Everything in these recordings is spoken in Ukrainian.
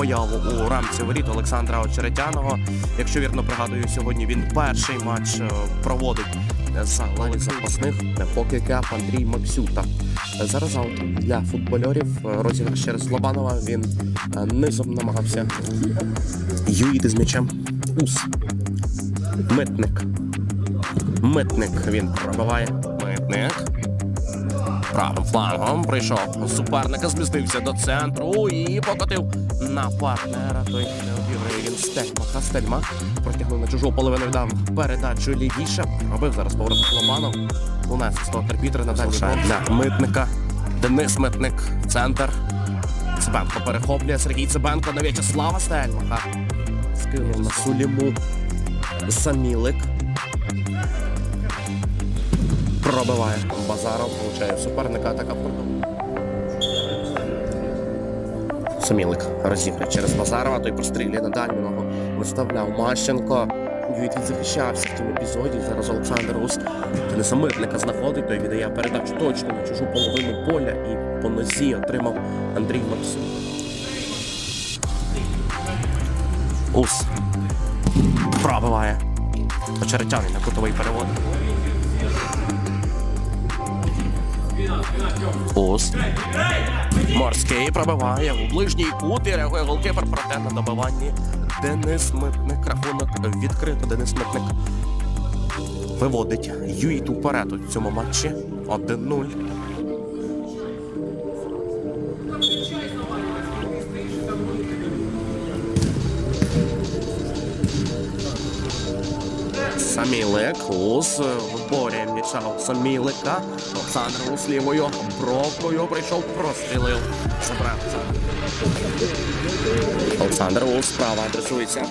появу у рамці воріт Олександра Очеретяного. Якщо вірно пригадую, сьогодні він перший матч е, проводить за лаві запасних, поки кап Андрій Максюта. Зараз аут для футбольорів. Е, Розіграш через Лобанова. Він е, низом намагався юїти з м'ячем. Ус. Митник. Митник. Він пробиває. Митник. Правим флангом прийшов суперника, змістився до центру і покотив на партнера. Той не обіграє він Стельмаха. Стельмах протягнув на чужу половину віддав передачу лівіше. Робив зараз поворот Лобанов. У нас з того на дальній для митника. Денис Митник. Центр. Цибенко перехоплює Сергій Цибенко на В'ячеслава Стельмаха. Скинув на Суліму. Самілик. Пробиває Базаров, получає суперника атака продовжує. Самілик розіграє через Базарова, той прострілює на дальню. Виставляв Мащенко. Юїт захищався в цьому епізоді. Зараз Олександр Ус Дениса Митника знаходить, той віддає передачу точно на чужу половину поля і по нозі отримав Андрій Максим. Ус пробиває. Очеретяний на кутовий перевод. Ус. Морський пробиває у ближній кут і реагує голкіпер проте на добиванні. Денис Митник. Рахунок відкрито. Денис Митник виводить Юїт уперед у цьому матчі. 1-0. Самілик, Ус виборює м'яча у Самілика. Олександр Ус лівою бровкою прийшов, прострілив. Забрав. Олександр Ус справа адресується.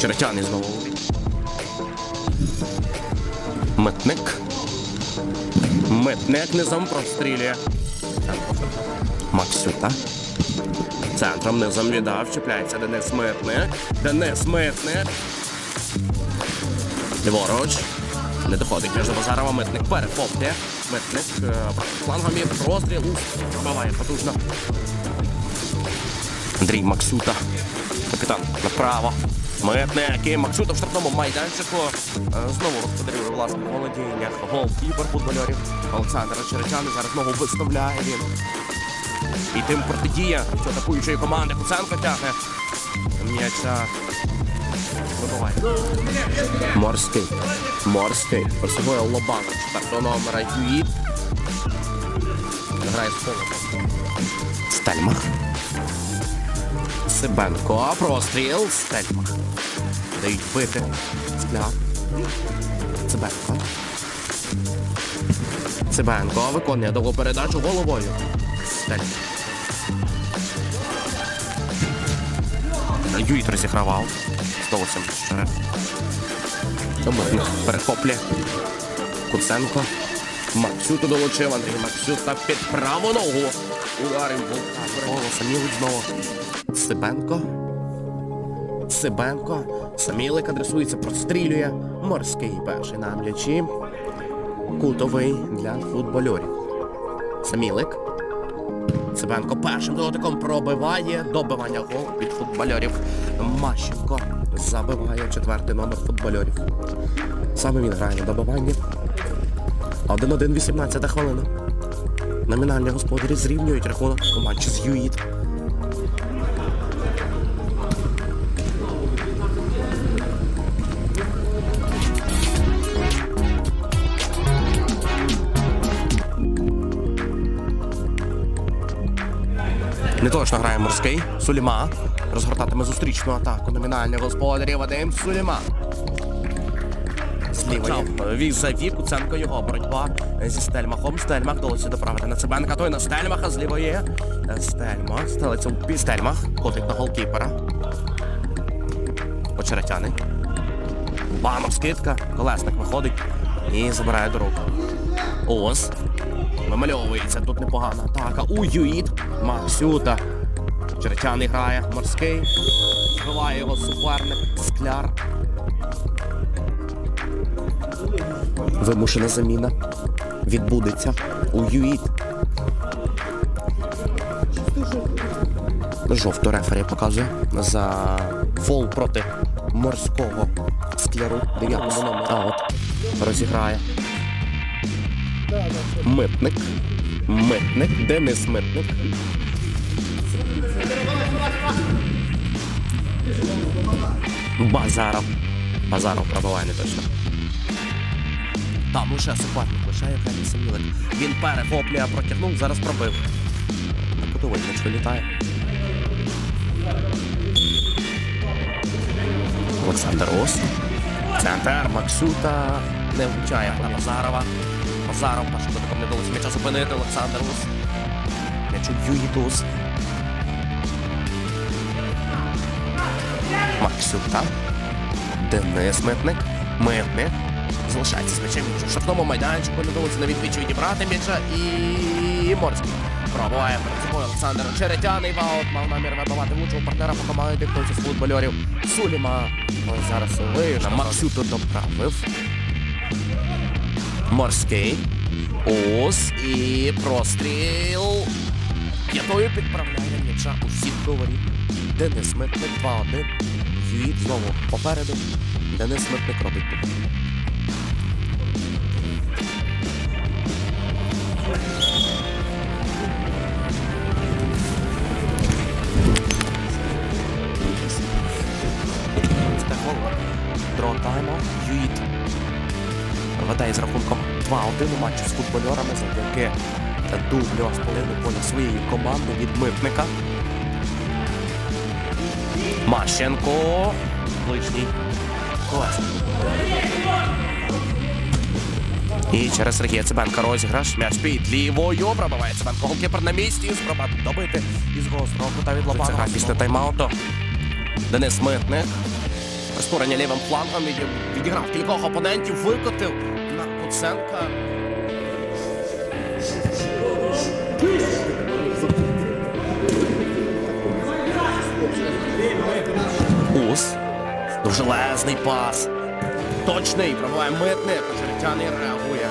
Черетяний знову. Митник. Митник низом прострілює. Максюта. Центром низом віддав, чіпляється Денис Митник. Денис Митник. Ліворуч. Не доходить між Базарова. Митник перехоплює. Митник е, флангом є простріл. Ух, Пробиває потужно. Андрій Максюта. Капітан направо. Митник і Максюта в штрафному майданчику. Е, Знову господарює у власному володіннях. Голкіпер футбольорів. Олександр Черечани зараз знову виставляє він. І тим протидія що атакуючої команди Куценко тягне. М'яча вибиває. Морський. Морський. Просягує Лобана. Четвертого номера Юїд. Грає з полем. Стельмах. Сибенко. Простріл. Стельмах. Дають бити. Скляр. Цибенко. Цибенко виконує довгу передачу головою. Стельмах. Юїт розігравав. 184. Митник перехоплює. Куценко. Максюту долучив. Андрій Максюта під праву ногу. Ударив Волка. Самілик знову. Сибенко. Сибенко. Самілик адресується, прострілює. Морський перший на м'ячі. Кутовий для футбольорів. Самілик. Цибенко першим дотиком пробиває добивання гол від футбольорів. Мащенко забиває четвертий номер футбольорів. Саме він грає на добиванні. 1-1, 18 хвилина. Номінальні господарі зрівнюють рахунок у матчі з Юїд. Не точно грає морський. Суліма. Розгортатиме зустрічну атаку. Номінальний господарів Вадим Суліма. З лівої. Візаві Куценко його боротьба зі Стельмахом. Стельмах вдалося доправити на Цибенка. Той на Стельмаха з лівої. Стельмах. Стелиться у Стельмах. Котить на голкіпера. Очеретяни. Бамов скидка. Колесник виходить і забирає до рук. Ос. Вимальовується тут непогана атака. У Юїд. Максюта. Черчаний грає. Морський. Збиває його суперник. Скляр. Вимушена заміна. Відбудеться. У Юїд. Жовту рефері показує за фол проти морського скляру. Дев'ятого номер. А от розіграє. Митник. Митник. Денис Митник. Базаров. Базаров пробиває не точно. Там лише суперник, лише Євгеній Самілик. Він перехоплює, протягнув, зараз пробив. На кутовий м'яч вилітає. Олександр Ос. Центр Максюта не влучає на Базарова. Базаров першим дотиком не вдалося м'яча зупинити. Олександр Ус. М'ячу Юїтус. Максюта. Денис Митник. Митник. Залишається з м'ячем в штрафному майданчику. Не вдалося на відвічі відібрати м'яча і Морський. Пробуває перед Олександр Черетяний. Ваут мав намір вибивати влучого партнера по команді хтось із футбольорів. Суліма. Ось зараз вийшов. Максюту доправив. Морський. Ус. І простріл. П'ятою підправляє м'яча у сітку воріт. Денис Митник 2-1. Юїт знову попереду. Денис Митник робить тут. 2-1 у матчі з футбольорами завдяки дублю з половиною поля своєї команди від митника. Мащенко. Ближній. Клас. І через Сергія Цибенка розіграш. М'яч під лівою. Пробиває Цибенко. Голкіпер на місці. Спроба добити із гострого кута від Лобана. Гра після тайм-ауту. Денис Митник. Прискорення лівим флангом віді- відіграв кількох опонентів, викотив Куценка. Ус. Довжелезний пас. Точний. Пробиває митник. Черетяний реагує.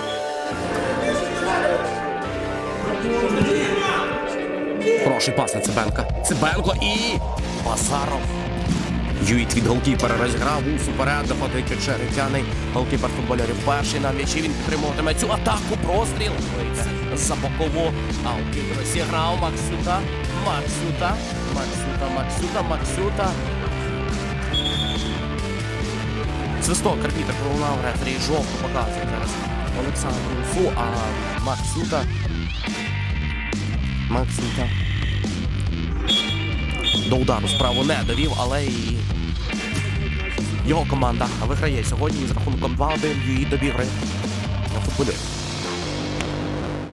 Хороший пас на Цибенка. Цибенко і Базаров. Юїт від голкіпера розіграв у суперед, доходить Черетяний. Голкіпер футболярів перший на м'ячі. Він підтримуватиме цю атаку. Простріл. За бокову. А розіграв Максюта. Максюта. Максюта, Максюта, Максюта. Свисток арбітр пролунав рефері жовту показує зараз Олександру Фу, а Максюта. Максюта. До удару справу не довів, але і його команда виграє сьогодні з рахунком 2-1 її добігри на футболі.